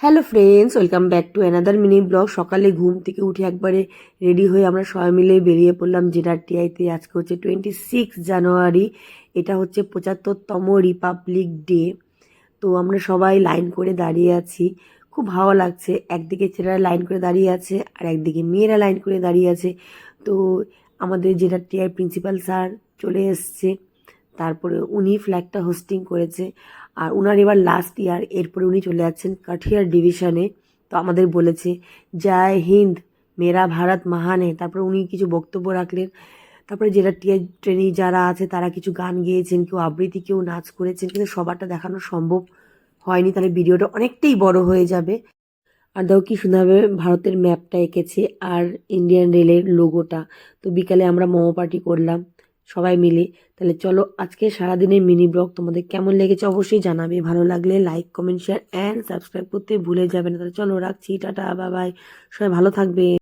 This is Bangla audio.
Hello friends welcome back to another mini blog সকালে ঘুম থেকে উঠে একবারে রেডি হয়ে আমরা সবাই মিলে বেরিয়ে পড়লাম জেনার টিআইতে আজকে হচ্ছে টোয়েন্টি সিক্স জানুয়ারি, এটা হচ্ছে পঁচাত্তরতম রিপাবলিক ডে তো আমরা সবাই লাইন করে দাঁড়িয়ে আছি। খুব ভালো লাগছে, একদিকে ছেলেরা লাইন করে দাঁড়িয়ে আছে আর একদিকে মেয়েরা লাইন করে দাঁড়িয়ে আছে। তো আমাদের জেনার টিআই প্রিন্সিপাল স্যার চলে এসছে। তারপরে উনি ফ্ল্যাগটা হোস্টিং করেছে। আর ওনার এবার লাস্ট ইয়ার এরপরে উনি চলে যাচ্ছেন কাঠিয়ার ডিভিশনে তো আমাদের বলেছে, জয় হিন্দ, মেরা ভারত মহানে তারপরে উনি কিছু বক্তব্য রাখলেন। তারপরে যেটা টিয়ার ট্রেনি যারা আছে, তারা কিছু গান গেয়েছেন, কেউ আবৃত্তি, কেউ নাচ করেছেন, কিন্তু সবারটা দেখানো সম্ভব হয়নি। তাহলে ভিডিওটা অনেকটাই বড় হয়ে যাবে। আর দেখো কি সুন্দরভাবে ভারতের ম্যাপটা এঁকেছে, আর ইন্ডিয়ান রেলের লোগোটা তো বিকালে আমরা মোমো পার্টি করলাম। সবাই মিলে। তাহলে চলো আজকে সারাদিনের মিনি ব্লগ তোমাদের কেমন লেগেছে অবশ্যই জানাবে। ভালো লাগলে like comment share and subscribe করতে ভুলে যাবে না। তাহলে চলো রাখছি, টাটা বাবাই সবাই ভালো থাকবে।